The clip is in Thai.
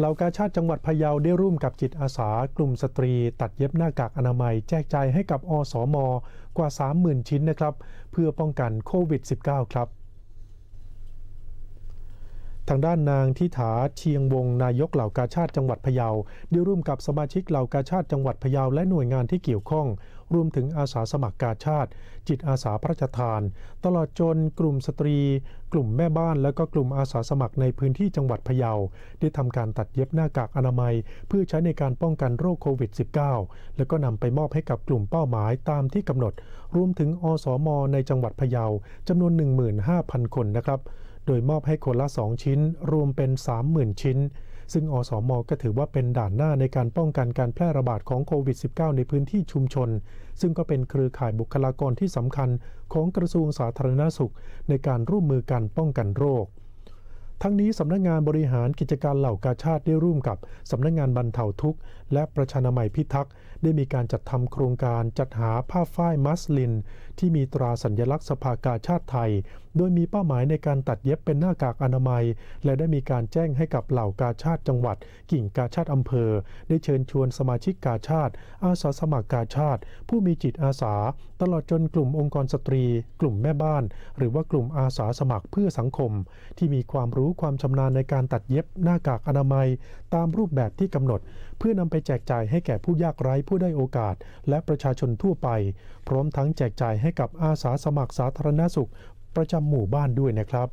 เหล่ากาชาติจังหวัดพะเยาได้ร่วมกับจิตอาสากลุ่มสตรี ตัดเย็บหน้ากากอนามัยแจกจ่ายให้กับอสม กว่า 30,000 ชิ้นนะครับ เพื่อป้องกันโควิด -19 ครับ ทางด้านนางทิถาเชียงวงนายกเหล่ากาชาติจังหวัดพะเยาได้ร่วมกับสมาชิกเหล่ากาชาติจังหวัดพะเยาและหน่วยงานที่เกี่ยวข้อง รวมถึงอาสาสมัครกาชาติ จิตอาสาพระราชทาน ตลอดจนกลุ่มสตรี กลุ่มแม่บ้านและก็กลุ่มอาสาสมัครในพื้นที่จังหวัดพะเยาได้ทำการตัดเย็บหน้ากากอนามัย เพื่อใช้ในการป้องกันโรคโควิด -19 แล้วก็นำไปมอบให้กับกลุ่มเป้าหมายตามที่กำหนด รวมถึงอสมในจังหวัดพะเยาจำนวน 15,000 คนนะครับ โดยมอบให้คนละ 2 ชิ้น รวมเป็น 30,000 ชิ้น ซึ่งอสมก็ถือว่าเป็นด่านหน้าในการป้องกันการแพร่ระบาดของโควิด -19 ในพื้นที่ชุมชน ซึ่งก็เป็นเครือข่ายบุคลากรที่สำคัญของกระทรวงสาธารณสุข ในการร่วมมือกันป้องกันโรค ทั้งนี้สำนักงานบริหารกิจการเหล่ากาชาติได้ร่วมกับสำนักงานบรรเทาทุกข์ และประชานามัยพิทักษ์ ได้มีการจัดทำโครงการจัดหาผ้าฝ้ายมัสลิน ที่มีตราสัญลักษณ์สภากาชาติไทย โดยมีเป้าหมายในการตัดเย็บเป็นหน้ากากอนามัย และได้มีการแจ้งให้กับเหล่ากาชาติจังหวัด กิ่งกาชาติอำเภอ ได้เชิญชวนสมาชิกกาชาติ อาสาสมัครกาชาติ ผู้มีจิตอาสา ตลอดจนกลุ่มองค์กรสตรี กลุ่มแม่บ้าน หรือว่ากลุ่มอาสาสมัครเพื่อสังคม ที่มีความรู้ความชำนาญในการตัดเย็บหน้ากากอนามัย ตามรูปแบบที่กำหนด เพื่อนำไปแจกจ่ายให้แก่ผู้ยากไร้ผู้ได้โอกาส และประชาชนทั่วไป พร้อมทั้งแจกจ่ายให้กับอาสาสมัครสาธารณสุข ประจำหมู่บ้านด้วยนะครับ